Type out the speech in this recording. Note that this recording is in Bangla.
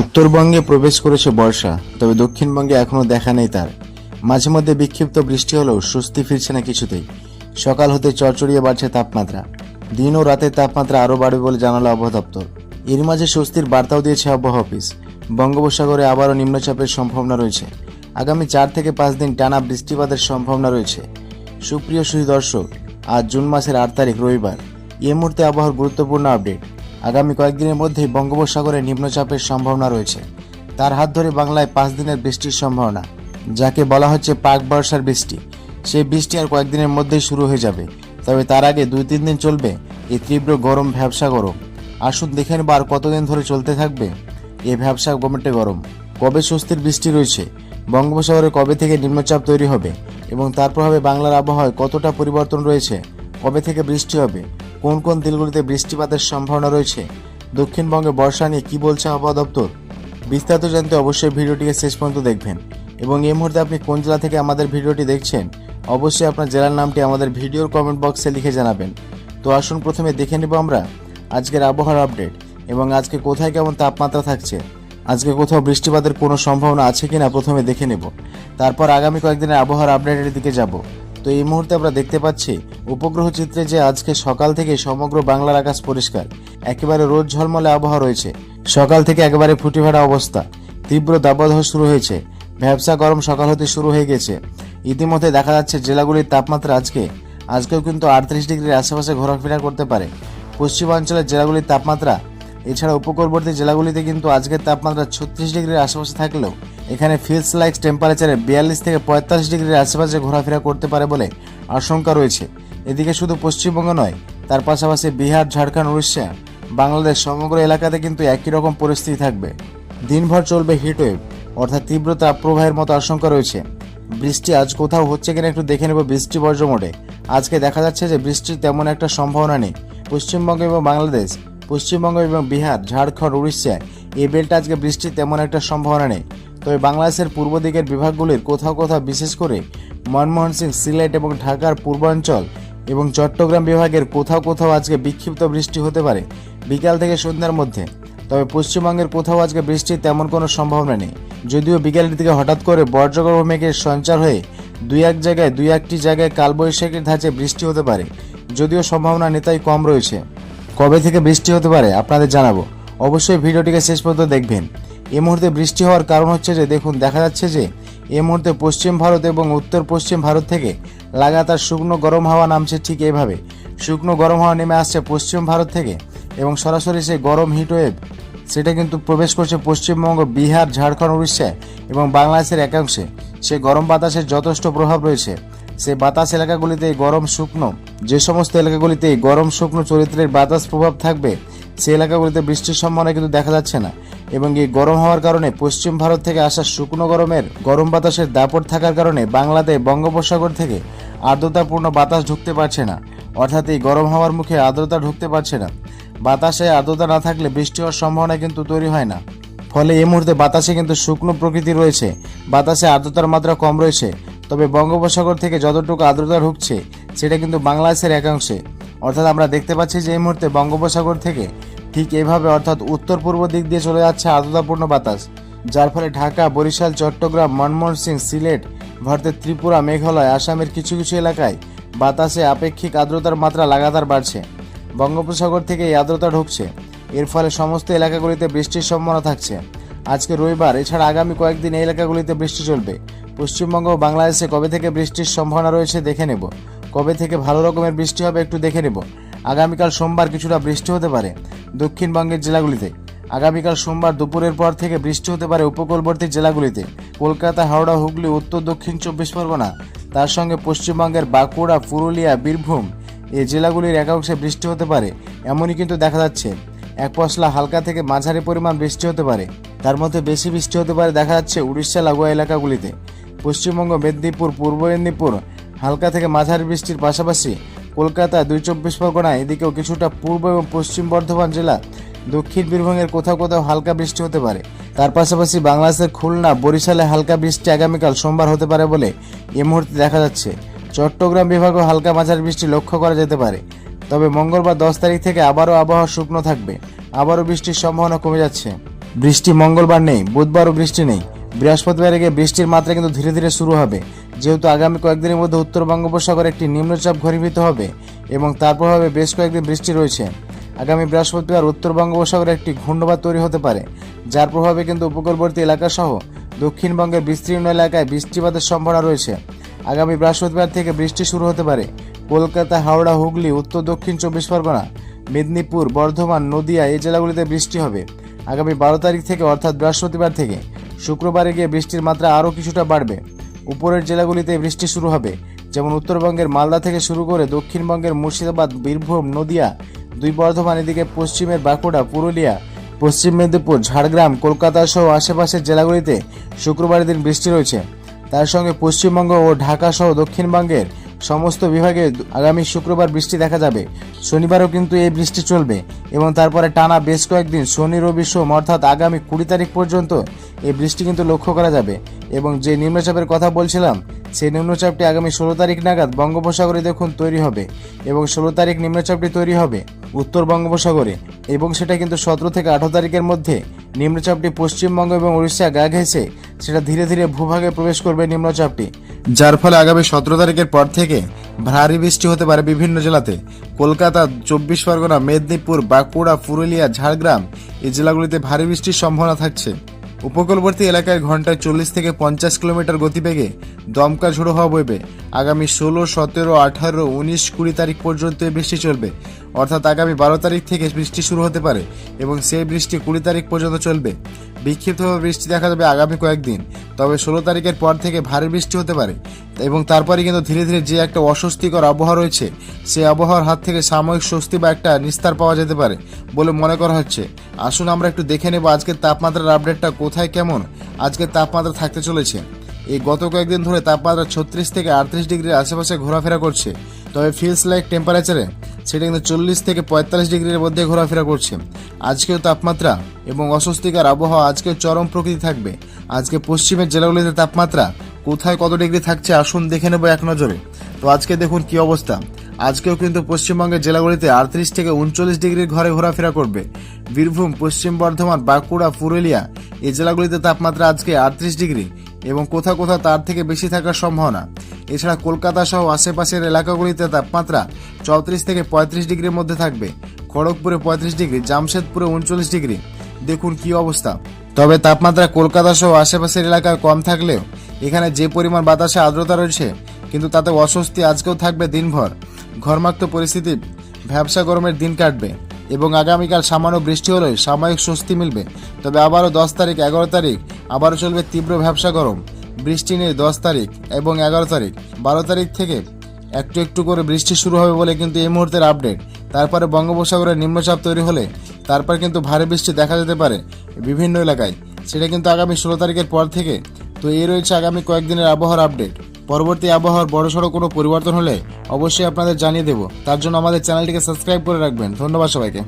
উত্তরবঙ্গে প্রবেশ করেছে বর্ষা, তবে দক্ষিণবঙ্গে এখনও দেখা নেই তার। মাঝে মধ্যে বিক্ষিপ্ত বৃষ্টি হলেও স্বস্তি ফিরছে না কিছুতেই। সকাল হতে চড়চড়িয়ে বাড়ছে তাপমাত্রা। দিন ও রাতের তাপমাত্রা আরও বাড়বে বলে জানালো আবহাওয়া দপ্তর। এর মাঝে স্বস্তির বার্তাও দিয়েছে আবহাওয়া অফিস। বঙ্গোপসাগরে আবারও নিম্নচাপের সম্ভাবনা রয়েছে। আগামী চার থেকে পাঁচ দিন টানা বৃষ্টিপাতের সম্ভাবনা রয়েছে। সুপ্রিয় সুদর্শক, আজ জুন মাসের আট তারিখ রবিবার। এই মুহূর্তে আবহাওয়ার গুরুত্বপূর্ণ আপডেট। আগামী কয়েকদিনের মধ্যেই বঙ্গোপসাগরে নিম্নচাপের সম্ভাবনা রয়েছে। তার হাত ধরে বাংলায় পাঁচ দিনের বৃষ্টির সম্ভাবনা, যাকে বলা হচ্ছে পাক বর্ষার বৃষ্টি। সেই বৃষ্টি আর কয়েকদিনের মধ্যেই শুরু হয়ে যাবে। তবে তার আগে দুই তিন দিন চলবে এই তীব্র গরম ভ্যাবসা গরম। আসুন দেখে নেব আর কতদিন ধরে চলতে থাকবে এ ভ্যাবসা গমেটে গরম। কবে স্বস্তির বৃষ্টি রয়েছে? বঙ্গোপসাগরে কবে থেকে নিম্নচাপ তৈরি হবে? এবং তার প্রভাবে বাংলার আবহাওয়ায় কতটা পরিবর্তন রয়েছে? কবে থেকে বৃষ্টি হবে? কোন কোন দিনগুলিতে বৃষ্টিপাতের সম্ভাবনা রয়েছে? দক্ষিণবঙ্গে বর্ষা নিয়ে কি বলছে আবহাওয়া দপ্তর? বিস্তারিত জানতে অবশ্যই ভিডিওটিকে শেষ পর্যন্ত দেখবেন। এবং এই মুহূর্তে আপনি কোন জেলা থেকে আমাদের ভিডিওটি দেখছেন, অবশ্যই আপনার জেলার নামটি আমাদের ভিডিওর কমেন্ট বক্সে লিখে জানাবেন। তো আসুন প্রথমে দেখে নেব আমরা আজকের আবহাওয়ার আপডেট এবং আজকে কোথায় কেমন তাপমাত্রা থাকছে। আজকে কোথাও বৃষ্টিপাতের কোনো সম্ভাবনা আছে কিনা প্রথমে দেখে নেব। তারপর আগামী কয়েকদিনের আবহাওয়ার আপডেটের দিকে যাব। তো এই মুহূর্তে আমরা দেখতে পাচ্ছি উপগ্রহ চিত্রে যে আজকে সকাল থেকে সমগ্র বাংলার আকাশ পরিষ্কার। একেবারে রোদ ঝলমলে আবহাওয়া রয়েছে। সকাল থেকে একেবারে ফুটি ফাটা অবস্থা। তীব্র দাবদাহ শুরু হয়েছে। ভ্যাবসা গরম সকাল হতে শুরু হয়ে গেছে। ইতিমধ্যে দেখা যাচ্ছে জেলাগুলির তাপমাত্রা আজকে, আজকেও কিন্তু আটত্রিশ ডিগ্রির আশেপাশে ঘোরাফেরা করতে পারে। পশ্চিমাঞ্চলের জেলাগুলির তাপমাত্রা, এছাড়া উপকূলবর্তী জেলাগুলিতে কিন্তু আজকের তাপমাত্রা ছত্রিশ ডিগ্রির আশেপাশে থাকলেও এখানে ফিলস লাইক টেম্পারেচারে বিয়াল্লিশ থেকে পঁয়তাল্লিশ ডিগ্রির আশেপাশে ঘোরাফেরা করতে পারে বলে আশঙ্কা রয়েছে। এদিকে শুধু পশ্চিমবঙ্গ নয়, তার পাশাপাশি বিহার, ঝাড়খণ্ড, উড়িষ্যা, বাংলাদেশ সমগ্র এলাকাতে কিন্তু একই রকম পরিস্থিতি থাকবে। দিনভর চলবে হিটওয়েভ অর্থাৎ তীব্র তাপপ্রবাহের মতো আশঙ্কা রয়েছে। বৃষ্টি আজ কোথাও হচ্ছে কিনা একটু দেখে নেব বৃষ্টি বর্জ্য মোডে আজকে দেখা যাচ্ছে যে বৃষ্টির তেমন একটা সম্ভাবনা নেই। পশ্চিমবঙ্গ এবং বাংলাদেশ পশ্চিমবঙ্গ এবং বিহার, ঝাড়খণ্ড উড়িষ্যায় এই বেলটা আজকে বৃষ্টির তেমন একটা সম্ভাবনা নেই। তবে বাংলাদেশের পূর্ব দিকের বিভাগগুলির কোথাও কোথাও, বিশেষ করে মনমোহন সিং, সিলেট এবং ঢাকার পূর্বাঞ্চল এবং চট্টগ্রাম বিভাগের কোথাও কোথাও আজকে বিক্ষিপ্ত বৃষ্টি হতে পারে বিকাল থেকে সন্ধ্যার মধ্যে। তবে পশ্চিমবঙ্গের কোথাও আজকে বৃষ্টির তেমন কোনো সম্ভাবনা নেই। যদিও বিকেলের দিকে হঠাৎ করে বজ্রগর্ভ মেঘের সঞ্চার হয়ে দুই এক জায়গায়, দুই একটি জায়গায় কালবৈশাখীর ধাঁচে বৃষ্টি হতে পারে। যদিও সম্ভাবনা নেতাই কম রয়েছে। কবে থেকে বৃষ্টি হতে পারে আপনাদের জানাব। অবশ্যই ভিডিওটিকে শেষ পর্যন্ত দেখবেন। এই মুহূর্তে বৃষ্টি হওয়ার কারণ হচ্ছে যে, দেখুন, দেখা যাচ্ছে যে এই মুহূর্তে পশ্চিম ভারত এবং উত্তর পশ্চিম ভারত থেকে লাগাতার শুকনো গরম হাওয়া নামছে ঠিক এইভাবে শুকনো গরম হাওয়া নেমে আসছে পশ্চিম ভারত থেকে এবং সরাসরি সেই গরম হিটওয়েভ সেটা কিন্তু প্রবেশ করছে পশ্চিমবঙ্গ, বিহার, ঝাড়খণ্ড, উড়িষ্যা এবং বাংলাদেশের একাংশে। সে গরম বাতাসের যথেষ্ট প্রভাব রয়েছে। সেই বাতাস এলাকাগুলিতে গরম শুকনো। যে সমস্ত এলাকাগুলিতে গরম শুকনো চরিত্রের বাতাস প্রভাব থাকবে সেই এলাকাগুলিতে বৃষ্টির সম্ভাবনা কিন্তু দেখা যাচ্ছে না। এবং এই গরম হওয়ার কারণে পশ্চিম ভারত থেকে আসা শুকনো গরমের, গরম বাতাসের দাপট থাকার কারণে বাংলাদেশ বঙ্গোপসাগর থেকে আর্দ্রতাপূর্ণ বাতাস ঢুকতে পারছে না। অর্থাৎ এই গরম হওয়ার মুখে আর্দ্রতা ঢুকতে পারছে না। বাতাসে আর্দ্রতা না থাকলে বৃষ্টি হওয়ার সম্ভাবনা কিন্তু তৈরি হয় না। ফলে এই মুহূর্তে বাতাসে কিন্তু শুকনো প্রকৃতি রয়েছে। বাতাসে আর্দ্রতার মাত্রা কম রয়েছে। তবে বঙ্গোপসাগর থেকে যতটুকু আর্দ্রতা ঢুকছে সেটা কিন্তু বাংলাদেশের একাংশে। অর্থাৎ আমরা দেখতে পাচ্ছি যে এই মুহূর্তে বঙ্গোপসাগর থেকে ঠিক এভাবে, অর্থাৎ উত্তর পূর্ব দিক দিয়ে চলে যাচ্ছে আর্দ্রতাপূর্ণ বাতাস, যার ফলে ঢাকা, বরিশাল, চট্টগ্রাম, মনমোহন সিং, সিলেট, ভারতের ত্রিপুরা, মেঘালয়, আসামের কিছু কিছু এলাকায় বাতাসে আপেক্ষিক আর্দ্রতার মাত্রা লাগাতার বাড়ছে। বঙ্গোপসাগর থেকে এই আর্দ্রতা ঢুকছে। এর ফলে সমস্ত এলাকাগুলিতে বৃষ্টির সম্ভাবনা থাকছে। আজকে রবিবার, এছাড়া আগামী কয়েকদিন এই এলাকাগুলিতে বৃষ্টি চলবে। পশ্চিমবঙ্গ বাংলাদেশে কবে থেকে বৃষ্টির সম্ভাবনা রয়েছে দেখে নেব। কবে থেকে ভালো রকমের বৃষ্টি হবে একটু দেখে নেব। আগামীকাল সোমবার কিছুটা বৃষ্টি হতে পারে দক্ষিণবঙ্গের জেলাগুলিতে। আগামীকাল সোমবার দুপুরের পর থেকে বৃষ্টি হতে পারে উপকূলবর্তী জেলাগুলিতে। কলকাতা, হাওড়া, হুগলি, উত্তর, দক্ষিণ চব্বিশ পরগনা। তার সঙ্গে পশ্চিমবঙ্গের বাঁকুড়া, পুরুলিয়া, বীরভূম এই জেলাগুলির একাংশে বৃষ্টি হতে পারে, এমনই কিন্তু দেখা যাচ্ছে। এক পশলা হালকা থেকে মাঝারি পরিমাণ বৃষ্টি হতে পারে। তার মধ্যে বেশি বৃষ্টি হতে পারে দেখা যাচ্ছে উড়িষ্যা, লাগোয়া এলাকাগুলিতে। পশ্চিমবঙ্গ, মেদিনীপুর, পূর্ব মেদিনীপুর, হালকা থেকে মাঝারি বৃষ্টির পাশাপাশি কলকাতা দুই চব্বিশ পরগনা, এদিকেও কিছুটা পূর্ব এবং পশ্চিম বর্ধমান জেলা, দক্ষিণ বীরভূমের কোথাও কোথাও হালকা বৃষ্টি হতে পারে। তার পাশাপাশি বাংলাদেশের খুলনা, বরিশালে হালকা বৃষ্টি আগামীকাল সোমবার হতে পারে বলে এ মুহূর্তে দেখা যাচ্ছে। চট্টগ্রাম বিভাগেও হালকা মাঝারি বৃষ্টি লক্ষ্য করা যেতে পারে। তবে মঙ্গলবার দশ তারিখ থেকে আবারও আবহাওয়া শুকনো থাকবে। আবারও বৃষ্টির সম্ভাবনা কমে যাচ্ছে। বৃষ্টি মঙ্গলবার নেই, বুধবারও বৃষ্টি নেই। বৃহস্পতিবার গিয়ে বৃষ্টির মাত্রা কিন্তু ধীরে ধীরে শুরু হবে। যেহেতু আগামী কয়েকদিনের মধ্যে উত্তর বঙ্গোপসাগরে একটি নিম্নচাপ ঘনীভূত হবে এবং তার প্রভাবে বেশ কয়েকদিন বৃষ্টি রয়েছে। আগামী বৃহস্পতিবার উত্তর বঙ্গোপসাগরে একটি ঘূর্ণবাদ তৈরি হতে পারে, যার প্রভাবে কিন্তু উপকূলবর্তী এলাকাসহ দক্ষিণবঙ্গের বিস্তীর্ণ এলাকায় বৃষ্টিপাতের সম্ভাবনা রয়েছে। আগামী বৃহস্পতিবার থেকে বৃষ্টি শুরু হতে পারে। কলকাতা, হাওড়া, হুগলি, উত্তর, দক্ষিণ চব্বিশ পরগনা, মেদিনীপুর, বর্ধমান, নদিয়া এই জেলাগুলিতে বৃষ্টি হবে। আগামী বারো তারিখ থেকে, অর্থাৎ বৃহস্পতিবার থেকে শুক্রবারে গিয়ে বৃষ্টির মাত্রা আরও কিছুটা বাড়বে। উপরের জেলাগুলিতে বৃষ্টি শুরু হবে, যেমন উত্তরবঙ্গের মালদা থেকে শুরু করে দক্ষিণবঙ্গের মুর্শিদাবাদ, বীরভূম, নদিয়া, দুই বর্ধমান, এদিকে পশ্চিমের বাঁকুড়া, পুরুলিয়া, পশ্চিম মেদিনীপুর, ঝাড়গ্রাম, কলকাতা সহ আশেপাশের জেলাগুলিতে শুক্রবারের দিন বৃষ্টি রয়েছে। তার সঙ্গে পশ্চিমবঙ্গ ও ঢাকা সহ দক্ষিণবঙ্গের সমস্ত বিভাগে আগামী শুক্রবার বৃষ্টি দেখা যাবে। শনিবারও কিন্তু এই বৃষ্টি চলবে এবং তারপরে টানা বেশ কয়েকদিন শনি, রবি, সোম, অর্থাৎ আগামী কুড়ি তারিখ পর্যন্ত এই বৃষ্টি কিন্তু লক্ষ্য করা যাবে। এবং যে নিম্নচাপের কথা বলছিলাম, সেই নিম্নচাপটি আগামী ষোলো তারিখ নাগাদ বঙ্গোপসাগরে দেখুন তৈরি হবে এবং ষোলো তারিখ নিম্নচাপটি তৈরি হবে উত্তর বঙ্গোপসাগরে এবং সেটা কিন্তু সতেরো থেকে আঠারো তারিখের মধ্যে নিম্নচাপটি পশ্চিমবঙ্গ এবং উড়িষ্যা গা ঘেঁষে সেটা ধীরে ধীরে ভূভাগে প্রবেশ করবে নিম্নচাপটি। যার ফলে আগামী সতেরো তারিখের পর থেকে ভারী বৃষ্টি হতে পারে বিভিন্ন জেলাতে। কলকাতা, চব্বিশ পরগনা, মেদিনীপুর, বাঁকুড়া, পুরুলিয়া, ঝাড়গ্রাম এই জেলাগুলিতে ভারী বৃষ্টির সম্ভাবনা থাকছে। উপকূলবর্তী এলাকায় ঘন্টায় চল্লিশ থেকে পঞ্চাশ কিলোমিটার গতিবেগে দমকা ঝোড়ো হওয়া বইবে। আগামী ষোলো, সতেরো, আঠারো, উনিশ, কুড়ি তারিখ পর্যন্ত বৃষ্টি চলবে। অর্থাৎ আগামী বারো তারিখ থেকে বৃষ্টি শুরু হতে পারে এবং সেই বৃষ্টি কুড়ি তারিখ পর্যন্ত চলবে। বিক্ষিপ্তভাবে বৃষ্টি দেখা যাবে আগামী কয়েকদিন, তবে ষোলো তারিখের পর থেকে ভারী বৃষ্টি হতে পারে এবং তারপরে কিন্তু ধীরে ধীরে যে একটা অস্বস্তিকর আবহাওয়া রয়েছে সেই আবহাওয়ার হাত থেকে সাময়িক স্বস্তি বা একটা নিস্তার পাওয়া যেতে পারে বলে মনে করা হচ্ছে। আসুন আমরা একটু দেখে নেব আজকের তাপমাত্রার আপডেটটা কোথায় কেমন? আজকের তাপমাত্রা থাকতে চলেছে। এই গত কয়েকদিন ধরে তাপমাত্রা ছত্রিশ থেকে আটত্রিশ ডিগ্রির আশেপাশে ঘোরাফেরা করছে, তবে ফিলস লাইক টেম্পারেচারে সেটা কিন্তু চল্লিশ থেকে পঁয়তাল্লিশ ডিগ্রির মধ্যে ঘোরাফেরা করছে। আজকেও তাপমাত্রা এবং অস্বস্তিকর আবহাওয়া আজকেও চরম প্রকৃতি থাকবে। আজকে পশ্চিমের জেলাগুলিতে তাপমাত্রা কোথায় কত ডিগ্রি থাকছে আসুন দেখে নেব এক নজরে। তো আজকে দেখুন কি অবস্থা। আজকেও কিন্তু পশ্চিমবঙ্গের জেলাগুলিতে আটত্রিশ থেকে উনচল্লিশ ডিগ্রির ঘরে ঘোরাফেরা করবে। বীরভূম, পশ্চিম বর্ধমান, বাঁকুড়া, পুরুলিয়া এই জেলাগুলিতে তাপমাত্রা আজকে আটত্রিশ ডিগ্রি। এবং কোথাও কোথাও তার থেকে বেশি থাকার সম্ভাবনা। এছাড়া কলকাতা সহ আশেপাশের এলাকাগুলিতে তাপমাত্রা চৌত্রিশ থেকে পঁয়ত্রিশ ডিগ্রির মধ্যে থাকবে। খড়গপুরে পঁয়ত্রিশ ডিগ্রি, জামশেদপুরে উনচল্লিশ ডিগ্রি। দেখুন কি অবস্থা। তবে তাপমাত্রা কলকাতা সহ আশেপাশের এলাকায় কম থাকলেও এখানে যে পরিমাণ বাতাসে আর্দ্রতা রয়েছে, কিন্তু তাতে অস্বস্তি আজকেও থাকবে দিনভর। ঘরমাক্ত পরিস্থিতি ব্যবসা গরমের দিন কাটবে এবং আগামীকাল সামান্য বৃষ্টি হলে সাময়িক স্বস্তি মিলবে। তবে আবারও দশ তারিখ, এগারো তারিখ আবারও চলবে তীব্র ব্যবসা গরম। বৃষ্টি নেই দশ তারিখ এবং এগারো তারিখ। বারো তারিখ থেকে একটু একটু করে বৃষ্টি শুরু হবে বলে কিন্তু এই মুহূর্তের আপডেট। তারপরে বঙ্গোপসাগরে নিম্নচাপ তৈরি হলে তারপর কিন্তু ভারী বৃষ্টি দেখা যেতে পারে বিভিন্ন এলাকায়। সেটা কিন্তু আগামী ষোলো তারিখের পর থেকে। তো এই রয়েছে আগামী কয়েকদিনের আবহাওয়ার আপডেট। পরবর্তী আবহাওয়ার বড়সড় কোনো পরিবর্তন হলে অবশ্যই আপনাদের জানিয়ে দেব। তার জন্য আমাদের চ্যানেলটিকে সাবস্ক্রাইব করে রাখবেন। ধন্যবাদ সবাইকে।